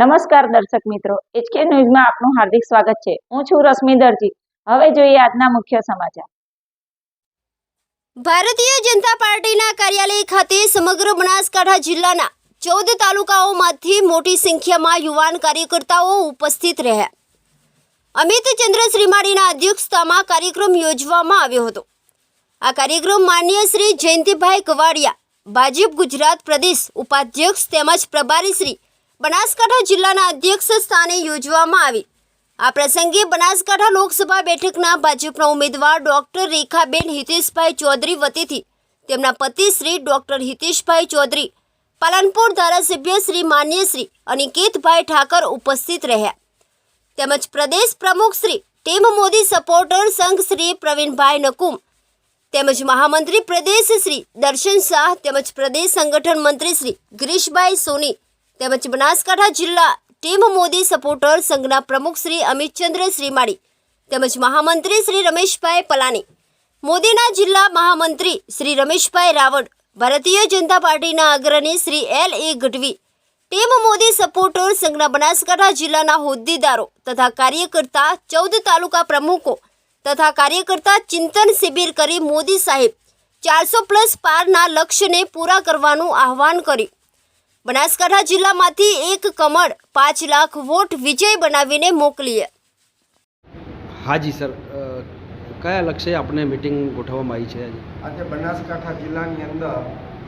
નમસ્કાર દર્શક મિત્રો એચકે ન્યૂઝમાં આપનું હાર્દિક સ્વાગત છે. હું છું રશ્મિ દરજી. હવે જોઈએ આજના મુખ્ય સમાચાર. ભારતીય જનતા પાર્ટીના કાર્યાલય ખાતે સમગ્ર બનાસકાંઠા જિલ્લાના ચૌદ તાલુકાઓમાંથી મોટી સંખ્યામાં યુવાન કાર્યકર્તાઓ ઉપસ્થિત રહ્યા. અમિત ચંદ્ર શ્રીમાળીના અધ્યક્ષતામાં કાર્યક્રમ યોજવામાં આવ્યો હતો. આ કાર્યક્રમ માન્ય શ્રી જયંતિભાઈ કવાડિયા, ભાજપ ગુજરાત પ્રદેશ ઉપાધ્યક્ષ તેમજ પ્રભારી શ્રી બનાસકાંઠા જિલ્લાના અધ્યક્ષ સ્થાને યોજવામાં આવી. આ પ્રસંગે બનાસકાંઠા લોકસભા બેઠકના ભાજપના ઉમેદવાર ડોક્ટર રેખાબેન હિતેશભાઈ ચૌધરી વતીથી તેમના પતિ શ્રી ડોક્ટર હિતેશભાઈ ચૌધરી, પાલનપુર ધારાસભ્ય શ્રી માન્યશ્રી અનિકેતભાઈ ઠાકર ઉપસ્થિત રહ્યા. તેમજ પ્રદેશ પ્રમુખ શ્રી ટીમ મોદી સપોર્ટર સંઘ શ્રી પ્રવીણભાઈ નકુમ, તેમજ મહામંત્રી પ્રદેશ શ્રી દર્શન શાહ તેમજ પ્રદેશ સંગઠન મંત્રી શ્રી ગિરીશભાઈ સોની તેમજ બનાસકાંઠા જિલ્લા ટીમ મોદી સપોર્ટર સંઘના પ્રમુખ શ્રી અમિતચંદ્ર શ્રીમાળી તેમજ મહામંત્રી શ્રી રમેશભાઈ પલાની. મોદીના જિલ્લા મહામંત્રી શ્રી રમેશભાઈ રાવળ, ભારતીય જનતા પાર્ટીના અગ્રણી Shri L A Gadhvi, team Modi supporter સંઘના બનાસકાંઠા જિલ્લાના હોદ્દેદારો તથા કાર્યકર્તા ચૌદ તાલુકા પ્રમુખો તથા કાર્યકર્તા ચિંતન શિબિર કરી મોદી સાહેબ ચારસો પ્લસ પારના લક્ષ્યને પૂરા કરવાનું આહવાન કર્યું. બનાસકાંઠા જિલ્લામાંથી એક કમળ પાંચ લાખ વોટ વિજય બનાવીને મોકલીએ. હાજી સર કયા લક્ષ્યે આપણે મિટિંગ ગોઠવવામાં આવી છે આજે? આજે બનાસકાંઠા જિલ્લાની અંદર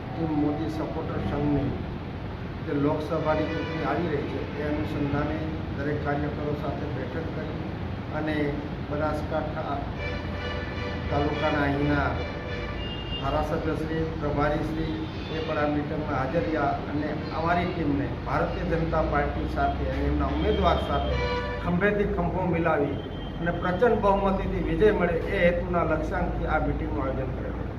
ટીમ મોદી સપોર્ટર સંઘની જે લોકસભાની ચૂંટણી આવી રહી છે એ અનુસંધાને દરેક કાર્યકરો સાથે બેઠક કરી અને બનાસકાંઠા તાલુકાના અહીંના ધારાસભ્યશ્રી પ્રભારીશ્રી એ પણ આ મિટિંગમાં હાજર રહ્યા અને અમારી ટીમને ભારતીય જનતા પાર્ટી સાથે અને એમના ઉમેદવાર સાથે ખંભેથી ખંભો મિલાવી અને પ્રચંડ બહુમતીથી વિજય મળે એ હેતુના લક્ષ્યાંકથી આ મિટિંગનું આયોજન કરેલું.